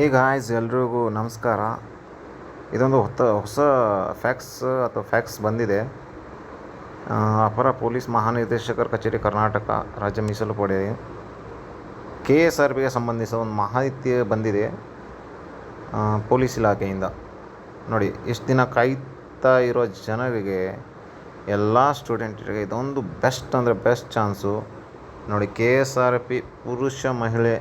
Hey guys ಎಲ್ರಿಗೂ ನಮಸ್ಕಾರ. ಇದೊಂದು ಹೊತ್ತ, ಹೊಸ ಫ್ಯಾಕ್ಸ್ ಅಥವಾ ಫ್ಯಾಕ್ಸ್ ಬಂದಿದೆ. ಅಪರ ಪೊಲೀಸ್ ಮಹಾನಿರ್ದೇಶಕರ ಕಚೇರಿ ಕರ್ನಾಟಕ, ರಾಜ್ಯ ಮೀಸಲು ಪಡೆ. ಕೆ ಎಸ್ ಆರ್ ಬಿಗೆ ಸಂಬಂಧಿಸಿದ ಒಂದು ಮಾಹಿತಿ ಬಂದಿದೆ ಪೊಲೀಸ್ ಇಲಾಖೆಯಿಂದ. ನೋಡಿ, ಎಷ್ಟು ದಿನ ಕಾಯ್ತಾ ಇರೋ ಜನರಿಗೆ, ಎಲ್ಲ ಸ್ಟೂಡೆಂಟರಿಗೆ ಇದೊಂದು ಬೆಸ್ಟ್ ಅಂದರೆ ಬೆಸ್ಟ್ ಚಾನ್ಸು. ನೋಡಿ, ಕೆ ಎಸ್ ಆರ್ ಪಿ ಪುರುಷ ಮಹಿಳೆ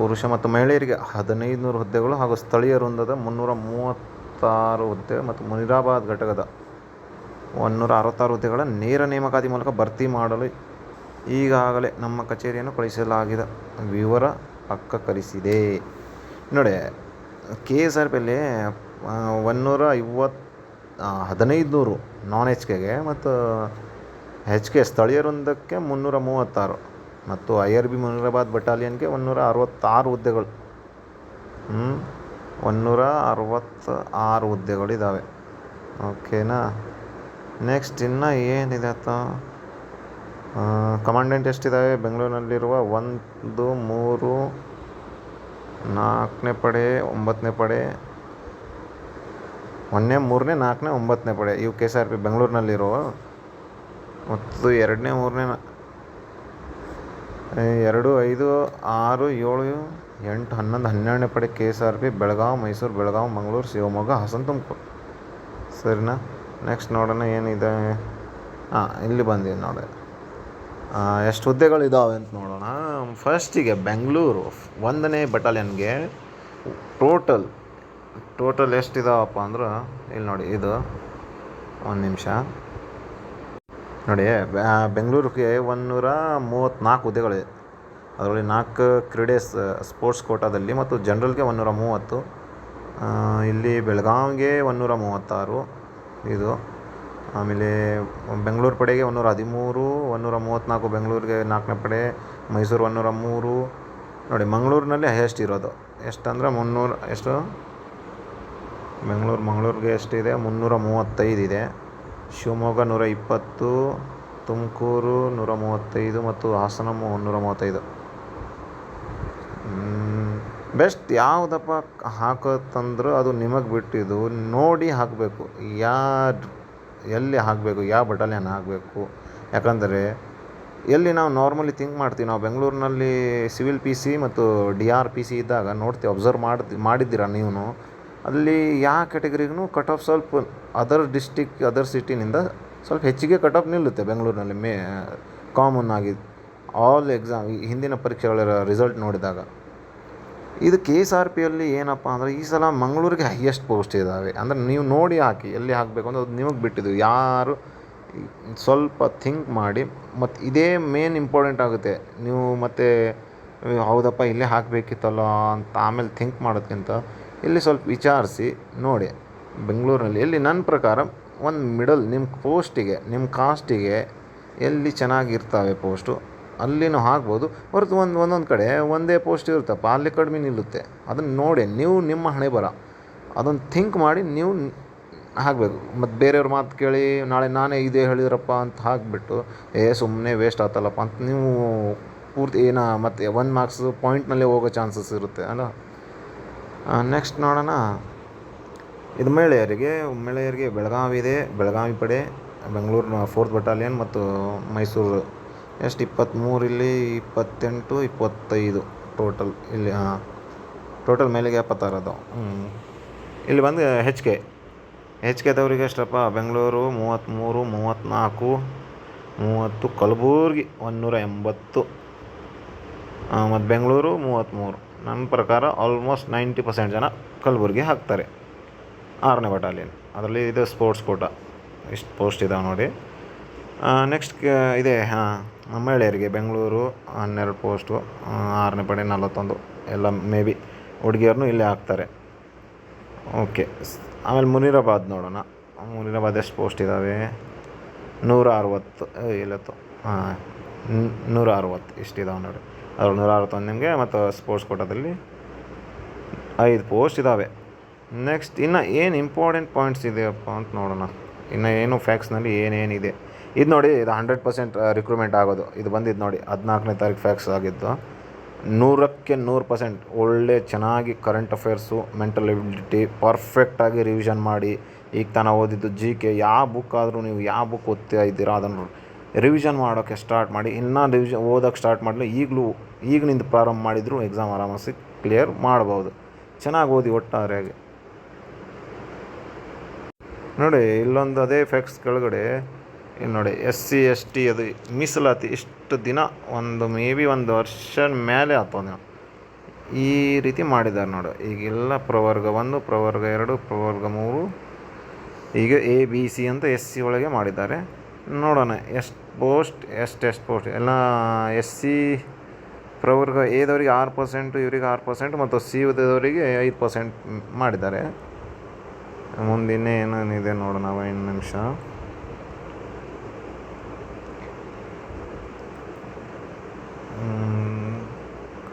ಪುರುಷ ಮತ್ತು ಮಹಿಳೆಯರಿಗೆ ಹದಿನೈದು ನೂರು ಹುದ್ದೆಗಳು ಹಾಗೂ ಸ್ಥಳೀಯ ವೃಂದದ ಮುನ್ನೂರ ಮೂವತ್ತಾರು ಹುದ್ದೆ ಮತ್ತು ಮುನಿರಾಬಾದ್ ಘಟಕದ ಒಂದೂರ ಅರವತ್ತಾರು ಹುದ್ದೆಗಳ ನೇರ ನೇಮಕಾತಿ ಮೂಲಕ ಭರ್ತಿ ಮಾಡಲು ಈಗಾಗಲೇ ನಮ್ಮ ಕಚೇರಿಯನ್ನು ಕಳಿಸಲಾಗಿದೆ ವಿವರ ಪಕ್ಕ ಕಲಿಸಿದೆ ನೋಡಿ ಕೆ ಎಸ್ ಆರ್ ಪಿಯಲ್ಲಿ ಒನ್ನೂರ ಐವತ್ತು ಹದಿನೈದು ನಾನ್ ಎಚ್ ಕೆಗೆ ಮತ್ತು ಹೆಚ್ ಕೆ ಸ್ಥಳೀಯರೊಂದಕ್ಕೆ ಮುನ್ನೂರ ಮೂವತ್ತಾರು. ಮತ್ತು ಐ ಆರ್ ಬಿ ಮುನಿರಾಬಾದ್ ಬಟಾಲಿಯನ್ಗೆ ಒಂದೂರ ಅರವತ್ತಾರು ಹುದ್ದೆಗಳು. ಒಂದೂರ ಅರವತ್ತ ಆರು ಹುದ್ದೆಗಳಿದ್ದಾವೆ ಓಕೆನಾ? ನೆಕ್ಸ್ಟ್ ಇನ್ನು ಏನಿದೆ ಅಂತ ಕಮಾಂಡೆಂಟ್ ಎಷ್ಟಿದ್ದಾವೆ ಬೆಂಗಳೂರಿನಲ್ಲಿರುವ ಒಂದು, ಮೂರು, ನಾಲ್ಕನೇ ಪಡೆ, ಒಂಬತ್ತನೇ ಪಡೆ, ಒಂದನೇ, ಮೂರನೇ, ನಾಲ್ಕನೇ, ಒಂಬತ್ತನೇ ಪಡೆ. ಇವು ಕೆ ಎಸ್ ಆರ್ ಪಿ ಬೆಂಗಳೂರಿನಲ್ಲಿರುವ, ಮತ್ತು ಎರಡನೇ, ಮೂರನೇ ಎರಡು, ಐದು, ಆರು, ಏಳು, ಎಂಟು, ಹನ್ನೊಂದು, ಹನ್ನೆರಡನೇ ಪಡೆ K S R P, Belagavi, Mysuru, Belagavi, Mangaluru, Shivamogga Hassan Tumakuru ಸರಿನಾ? ನೆಕ್ಸ್ಟ್ ನೋಡೋಣ ಏನಿದೆ. ಹಾಂ, ಇಲ್ಲಿ ಬಂದಿದೆ ನೋಡಿ. ಎಷ್ಟು ಎಷ್ಟು ಹುದ್ದೆಗಳಿದ್ದಾವೆ ಅಂತ ನೋಡೋಣ. ಫಸ್ಟಿಗೆ ಬೆಂಗಳೂರು, ಒಂದನೇ ಬಟಾಲಿಯನ್ಗೆ ಟೋಟಲ್ ಟೋಟಲ್ ಎಷ್ಟಿದಾವಪ್ಪ ಅಂದ್ರೆ, ಇಲ್ಲಿ ನೋಡಿ, ಇದು, ಒಂದು ನಿಮಿಷ. ನೋಡಿ ಬೆಂಗಳೂರಿಗೆ ಒಂದೂರ ಮೂವತ್ತ್ನಾಲ್ಕು ಹುದ್ದೆಗಳಿದೆ. ಅದರಲ್ಲಿ ನಾಲ್ಕು ಕ್ರೀಡೆ ಸ್ಪೋರ್ಟ್ಸ್ ಕೋಟಾದಲ್ಲಿ ಮತ್ತು ಜನರಲ್ಗೆ ಒಂದೂರ ಮೂವತ್ತು ಇಲ್ಲಿ ಬೆಳಗಾವಿಗೆ ಒಂದೂರ ಮೂವತ್ತಾರು, ಇದು, ಆಮೇಲೆ ಬೆಂಗಳೂರು ಪಡೆಗೆ ಒಂದೂರ ಹದಿಮೂರು, ಒಂದೂರ ಮೂವತ್ತ್ನಾಲ್ಕು ಬೆಂಗಳೂರಿಗೆ ನಾಲ್ಕನೇ ಪಡೆ, ಮೈಸೂರು ಒಂದೂರ ಮೂರು. ನೋಡಿ, ಮಂಗಳೂರಿನಲ್ಲಿ ಹೈಯೆಸ್ಟ್ ಇರೋದು. ಎಷ್ಟಂದ್ರೆ ಮುನ್ನೂರು, ಎಷ್ಟು? ಬೆಂಗಳೂರು, ಮಂಗಳೂರಿಗೆ ಎಷ್ಟಿದೆ? ಮುನ್ನೂರ ಮೂವತ್ತೈದು ಇದೆ. ಶಿವಮೊಗ್ಗ ನೂರ ಇಪ್ಪತ್ತು, ತುಮಕೂರು ನೂರ ಮೂವತ್ತೈದು ಮತ್ತು ಹಾಸನ ನೂರ ಮೂವತ್ತೈದು. ಬೆಸ್ಟ್. ಯಾವುದಪ್ಪ ಹಾಕೋತಂದ್ರೆ ಅದು ನಿಮಗೆ ಬಿಟ್ಟಿದ್ದು ನೋಡಿ ಹಾಕಬೇಕು. ಯಾ ಎಲ್ಲಿ ಹಾಕಬೇಕು, ಯಾವ ಬಟಾಲಿಯನ್ ಹಾಕಬೇಕು. ಯಾಕಂದರೆ ಎಲ್ಲಿ ನಾವು ನಾರ್ಮಲಿ ಥಿಂಕ್ ಮಾಡ್ತೀವಿ, ನಾವು ಬೆಂಗಳೂರಿನಲ್ಲಿ ಸಿವಿಲ್ ಪಿ ಸಿ ಮತ್ತು ಡಿ ಆರ್ ಪಿ ಸಿ ಇದ್ದಾಗ ನೋಡ್ತೀವಿ, ಅಬ್ಸರ್ವ್ ಮಾಡಿ ಮಾಡಿದ್ದೀರ ನೀವು ಅಲ್ಲಿ ಯಾವ ಕ್ಯಾಟಗರಿಗೂ ಕಟ್ ಆಫ್ ಸ್ವಲ್ಪ ಅದರ್ ಡಿಸ್ಟಿಕ್ ಅದರ್ ಸಿಟಿನಿಂದ ಸ್ವಲ್ಪ ಹೆಚ್ಚಿಗೆ ಕಟ್ ಆಫ್ ನಿಲ್ಲುತ್ತೆ ಬೆಂಗಳೂರಿನಲ್ಲಿ ಮೇ ಕಾಮನ್ ಆಗಿ. ಆಲ್ ಎಕ್ಸಾಮ್ ಹಿಂದಿನ ಪರೀಕ್ಷೆಗಳ ರಿಸಲ್ಟ್ ನೋಡಿದಾಗ. ಇದು ಕೆ ಎಸ್ ಆರ್ ಪಿಯಲ್ಲಿ ಏನಪ್ಪ ಅಂದರೆ ಈ ಸಲ ಮಂಗಳೂರಿಗೆ ಹೈಯೆಸ್ಟ್ ಪೋಸ್ಟ್ ಇದ್ದಾವೆ ಅಂದರೆ ನೀವು ನೋಡಿ ಹಾಕಿ, ಎಲ್ಲಿ ಹಾಕಬೇಕು ಅಂತ ಅದು ನಿಮಗೆ ಬಿಟ್ಟಿದ್ದು. ಯಾರು ಸ್ವಲ್ಪ ಥಿಂಕ್ ಮಾಡಿ ಮತ್ತು ಇದೇ ಮೇನ್ ಇಂಪಾರ್ಟೆಂಟ್ ಆಗುತ್ತೆ. ನೀವು ಮತ್ತೆ, ಹೌದಪ್ಪ, ಇಲ್ಲೇ ಹಾಕಬೇಕಿತ್ತಲ್ಲ ಅಂತ ಆಮೇಲೆ ಥಿಂಕ್ ಮಾಡೋದಕ್ಕಿಂತ ಇಲ್ಲಿ ಸ್ವಲ್ಪ ವಿಚಾರಿಸಿ, ನೋಡಿ, ಬೆಂಗಳೂರಿನಲ್ಲಿ. ಎಲ್ಲಿ ನನ್ನ ಪ್ರಕಾರ ಒಂದು ಮಿಡಲ್, ನಿಮ್ಮ ಪೋಸ್ಟಿಗೆ, ನಿಮ್ಮ ಕಾಸ್ಟಿಗೆ ಎಲ್ಲಿ ಚೆನ್ನಾಗಿರ್ತವೆ ಪೋಸ್ಟು, ಅಲ್ಲಿನೂ ಹಾಕ್ಬೋದು. ಹೊರತು ಒಂದು, ಒಂದೊಂದು ಕಡೆ ಒಂದೇ ಪೋಸ್ಟ್ ಇರುತ್ತಪ್ಪ, ಅಲ್ಲಿ ಕಡಿಮೆ ನಿಲ್ಲುತ್ತೆ. ಅದನ್ನು ನೋಡಿ, ನೀವು ನಿಮ್ಮ ಹಣೆ ಬರ. ಅದನ್ನು ಥಿಂಕ್ ಮಾಡಿ, ನೀವು ಹಾಕಬೇಕು. ಮತ್ತು ಬೇರೆಯವ್ರ ಮಾತು ಕೇಳಿ, ನಾಳೆ ನಾನೇ ಇದೇ ಹೇಳಿದ್ರಪ್ಪ ಅಂತ ಹಾಕಿಬಿಟ್ಟು, ಏ ಸುಮ್ಮನೆ ವೇಸ್ಟ್ ಆತಲ್ಲಪ್ಪ ಅಂತ ನೀವು ಪೂರ್ತಿ ಏನ, ಮತ್ತು ಒನ್ ಮಾರ್ಕ್ಸ್ ಪಾಯಿಂಟ್ನಲ್ಲೇ ಹೋಗೋ ಚಾನ್ಸಸ್ ಇರುತ್ತೆ ಅಲ್ಲ ನೆಕ್ಸ್ಟ್ ನೋಡೋಣ. ಇದು ಮಹಿಳೆಯರಿಗೆ ಮಹಿಳೆಯರಿಗೆ ಬೆಳಗಾವಿ ಇದೆ, ಬೆಳಗಾವಿ ಪಡೆ ಬೆಂಗಳೂರಿನ ಫೋರ್ತ್ ಬಟಾಲಿಯನ್ ಮತ್ತು ಮೈಸೂರು. ಎಷ್ಟು? ಇಪ್ಪತ್ತ್ಮೂರು ಇಲ್ಲಿ, ಇಪ್ಪತ್ತೆಂಟು, ಇಪ್ಪತ್ತೈದು ಟೋಟಲ್ ಇಲ್ಲಿ ಹಾಂ ಟೋಟಲ್ ಮೇಲೆಗೆ ಎಪ್ಪತ್ತಾರದು. ಹ್ಞೂ ಇಲ್ಲಿ ಬಂದು ಹೆಚ್ ಕೆ ಹೆಚ್ ಕೆದವ್ರಿಗೆ ಎಷ್ಟಪ್ಪ? ಬೆಂಗಳೂರು ಮೂವತ್ತ್ಮೂರು ಮೂವತ್ತ್ನಾಲ್ಕು ಮೂವತ್ತು, ಕಲಬುರ್ಗಿ ಒಂದುನೂರ ಎಂಬತ್ತು. ಮತ್ತು ಬೆಂಗಳೂರು ಮೂವತ್ತ್ಮೂರು ನನ್ನ ಪ್ರಕಾರ ಆಲ್ಮೋಸ್ಟ್ ನೈಂಟಿ ಪರ್ಸೆಂಟ್ ಜನ ಕಲಬುರ್ಗಿ ಹಾಕ್ತಾರೆ. ಆರನೇ ಬಟಾಲಿಯನ್ ಅದರಲ್ಲಿ ಇದು ಸ್ಪೋರ್ಟ್ಸ್ ಕೋಟ. ಇಷ್ಟು ಪೋಸ್ಟ್ ಇದಾವೆ ನೋಡಿ. ನೆಕ್ಸ್ಟ್ ಇದೆ, ಹಾಂ ಮಹಿಳೆಯರಿಗೆ ಬೆಂಗಳೂರು ಹನ್ನೆರಡು ಪೋಸ್ಟು ಆರನೇ ಪಡೆ ನಲವತ್ತೊಂದು. ಎಲ್ಲ ಮೇ ಬಿ ಹುಡುಗಿಯರನ್ನು ಇಲ್ಲೇ ಹಾಕ್ತಾರೆ. ಓಕೆ ಆಮೇಲೆ ಮುನಿರಾಬಾದ್ ನೋಡೋಣ. ಮುನಿರಾಬಾದ್ ಎಷ್ಟು ಪೋಸ್ಟ್ ಇದ್ದಾವೆ ನೂರ ಅರವತ್ತು ಇಲ್ಲತ್ತು, ಹಾಂ ನೂರ ಅರವತ್ತು ಇಷ್ಟಿದಾವೆ ನೋಡಿ. ಅದ್ರಲ್ಲಿ ನೂರ ಅರವತ್ತೊಂದು ನಿಮಗೆ ಮತ್ತು ಸ್ಪೋರ್ಟ್ಸ್ ಕೋಟಾದಲ್ಲಿ ಐದು ಪೋಸ್ಟ್ ಇದ್ದಾವೆ ನೆಕ್ಸ್ಟ್ ಇನ್ನು ಏನು ಇಂಪಾರ್ಟೆಂಟ್ ಪಾಯಿಂಟ್ಸ್ ಇದೆಯಪ್ಪ ಅಂತ ನೋಡೋಣ. ಇನ್ನು ಏನು ಫ್ಯಾಕ್ಸ್ನಲ್ಲಿ ಏನೇನಿದೆ. ಇದು ನೋಡಿ, ಇದು ಹಂಡ್ರೆಡ್ ಪರ್ಸೆಂಟ್ ರಿಕ್ರೂಟ್ಮೆಂಟ್ ಆಗೋದು. ಇದು ಬಂದಿದ್ದು ನೋಡಿ, ಹದಿನಾಲ್ಕನೇ ತಾರೀಕು ಫ್ಯಾಕ್ಸ್ ಆಗಿದ್ದು. ನೂರಕ್ಕೆ ನೂರು ಪರ್ಸೆಂಟ್ ಒಳ್ಳೆ, ಚೆನ್ನಾಗಿ ಕರೆಂಟ್ ಅಫೇರ್ಸು ಮೆಂಟಲ್ ಎಬಿಲಿಟಿ ಪರ್ಫೆಕ್ಟಾಗಿ ರಿವಿಷನ್ ಮಾಡಿ. ಈಗ ತಾನು ಓದಿದ್ದು ಜಿ ಕೆ ಯಾವ ಬುಕ್ ಆದರೂ ನೀವು ಯಾವ ಬುಕ್ ಓದ್ತಾ ಇದ್ದೀರಾ ಅದನ್ನು ರಿವಿಷನ್ ಮಾಡೋಕ್ಕೆ ಸ್ಟಾರ್ಟ್ ಮಾಡಿ, ಇನ್ನೂ ರಿವಿಷನ್ ಓದೋಕ್ಕೆ ಸ್ಟಾರ್ಟ್ ಮಾಡಲಿ ಈಗಲೂ ಈಗಿನಿಂದ ಪ್ರಾರಂಭ ಮಾಡಿದರೂ ಎಕ್ಸಾಮ್ ಆರಾಮಾಗಿ ಕ್ಲಿಯರ್ ಮಾಡ್ಬೋದು. ಚೆನ್ನಾಗಿ ಓದಿ ಒಟ್ಟಾರೆಯಾಗಿ ನೋಡಿ, ಇಲ್ಲೊಂದು ಅದೇ ಫ್ಯಾಕ್ಟ್ಸ್ ಕೆಳಗಡೆ, ಇಲ್ಲಿ ನೋಡಿ ಎಸ್ ಸಿ ಎಸ್ ಟಿ ಅದು ಮೀಸಲಾತಿ ಇಷ್ಟು ದಿನ, ಒಂದು ಮೇ ಬಿ ಒಂದು ವರ್ಷ ಮೇಲೆ ಆಗ್ತದೆ ಈ ರೀತಿ ಮಾಡಿದ್ದಾರೆ ನೋಡಿ ಈಗೆಲ್ಲ ಪ್ರವರ್ಗ ಒಂದು, ಪ್ರವರ್ಗ ಎರಡು, ಪ್ರವರ್ಗ ಮೂರು, ಈಗ ಎ ಬಿ ಸಿ ಅಂತ ಎಸ್ ಸಿ ಒಳಗೆ ಮಾಡಿದ್ದಾರೆ. ನೋಡೋಣ. ಎಷ್ಟು ಪೋಸ್ಟ್ ಎಷ್ಟು ಎಷ್ಟು ಪೋಸ್ಟ್ ಎಲ್ಲ ಎಸ್ ಸಿ ಪ್ರವರ್ಗ ಎದವರಿಗೆ ಆರು ಪರ್ಸೆಂಟ್ ಇವರಿಗೆ ಆರು ಪರ್ಸೆಂಟ್ ಮತ್ತು ಸಿ ಉದವರಿಗೆ ಐದು ಪರ್ಸೆಂಟ್ ಮಾಡಿದ್ದಾರೆ. ಮುಂದಿನ ಏನೇನಿದೆ ನೋಡೋಣ ಐದು ನಿಮಿಷ.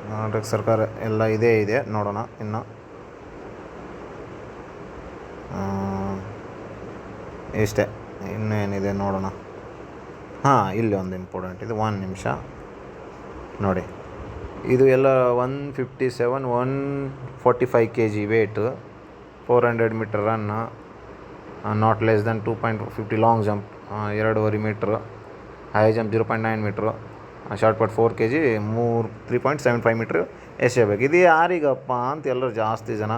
ಕರ್ನಾಟಕ ಸರ್ಕಾರ ಎಲ್ಲ ಇದೇ ಇದೆ, ನೋಡೋಣ ಇನ್ನು. ಇಷ್ಟೇ. ಇನ್ನೂ ಏನಿದೆ ನೋಡೋಣ. ಹಾಂ, ಇಲ್ಲಿ ಒಂದು ಇಂಪಾರ್ಟೆಂಟ್ ಇದು ಒಂದು ನಿಮಿಷ. ನೋಡಿ, ಇದು ಎಲ್ಲ one fifty seven one forty five K G weight four hundred metre run not less than two point fifty long jump ಎರಡೂವರೆ metre high jump zero point nine metre short put four K G ಮೂರು three point seven five metre ಎಸೆಯಬೇಕು. ಇದು ಯಾರಿಗಪ್ಪ ಅಂತ ಎಲ್ಲರೂ ಜಾಸ್ತಿ ಜನ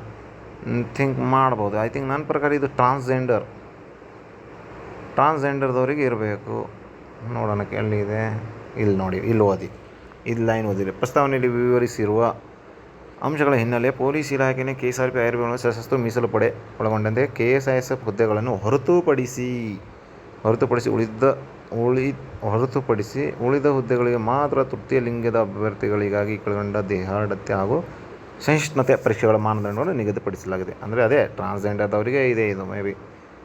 think ಮಾಡ್ಬೋದು. I think ನನ್ನ ಪ್ರಕಾರ ಇದು ಟ್ರಾನ್ಸ್ಜೆಂಡರ್ ಟ್ರಾನ್ಸ್ಜೆಂಡರ್ದವರಿಗೆ ಇರಬೇಕು. ನೋಡೋಣ ಎಲ್ಲಿದೆ ಇಲ್ಲಿ ನೋಡಿ, ಇಲ್ಲಿ ಓದಿ. ಇಲ್ಲಿ ಲೈನ್ ಓದಿರಿ. ಪ್ರಸ್ತಾವನೆಯಲ್ಲಿ ವಿವರಿಸಿರುವ ಅಂಶಗಳ ಹಿನ್ನೆಲೆ ಪೊಲೀಸ್ ಇಲಾಖೆನೇ ಕೆ ಎಸ್ ಆರ್ ಪಿ ಆಯುರ್ವೇದ ಸಶಸ್ತ್ರ ಮೀಸಲು ಪಡೆ ಒಳಗೊಂಡಂತೆ K S I S F ಹುದ್ದೆಗಳನ್ನು ಹೊರತುಪಡಿಸಿ ಹೊರತುಪಡಿಸಿ ಉಳಿದ, ಉಳಿ, ಹೊರತುಪಡಿಸಿ ಉಳಿದ ಹುದ್ದೆಗಳಿಗೆ ಮಾತ್ರ ತೃತೀಯ ಲಿಂಗದ ಅಭ್ಯರ್ಥಿಗಳಿಗಾಗಿ ಕೆಳಗೊಂಡ ದೇಹಾಡತ್ಯ ಹಾಗೂ ಸಹಿಷ್ಣುತೆ ಪರೀಕ್ಷೆಗಳ ಮಾನದಂಡವನ್ನು ನಿಗದಿಪಡಿಸಲಾಗಿದೆ. ಅಂದರೆ ಅದೇ ಟ್ರಾನ್ಸ್ಜೆಂಡರ್ದವರಿಗೆ ಇದೆ ಇದು ಮೇ ಬಿ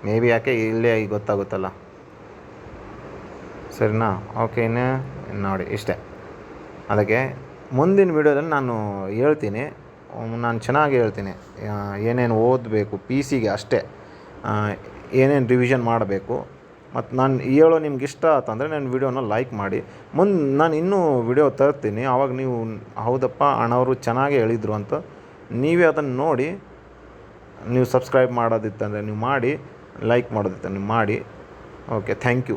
ಮೇ ಬಿ ಯಾಕೆ ಇಲ್ಲೇ ಗೊತ್ತಾಗುತ್ತಲ್ಲ? ಸರಿನಾ? ಓಕೆ ಇನ್ನು ನೋಡಿ, ಇಷ್ಟೇ. ಅದಕ್ಕೆ ಮುಂದಿನ ವೀಡಿಯೋದಲ್ಲಿ ನಾನು ಹೇಳ್ತೀನಿ. ನಾನು ಚೆನ್ನಾಗಿ ಹೇಳ್ತೀನಿ. ಏನೇನು ಓದಬೇಕು ಪಿ ಸಿಗೆ ಅಷ್ಟೇ. ಏನೇನು ರಿವಿಷನ್ ಮಾಡಬೇಕು. ಮತ್ತು ನಾನು ಹೇಳೋ ನಿಮ್ಗೆ ಇಷ್ಟ ಆತಂದರೆ ನಾನು ವೀಡಿಯೋನ ಲೈಕ್ ಮಾಡಿ. ಮುಂದೆ ನಾನು ಇನ್ನೂ ವಿಡಿಯೋ ತರ್ತೀನಿ. ಆವಾಗ ನೀವು, ಹೌದಪ್ಪ, ಅಣ್ಣವರು ಚೆನ್ನಾಗಿ ಹೇಳಿದರು ಅಂತ ನೀವೇ ಅದನ್ನು ನೋಡಿ. ನೀವು ಸಬ್ಸ್ಕ್ರೈಬ್ ಮಾಡೋದಿತ್ತಂದರೆ ನೀವು ಮಾಡಿ. ಲೈಕ್ ಮಾಡೋದಿತ್ತು ನೀವು ಮಾಡಿ. Okay thank you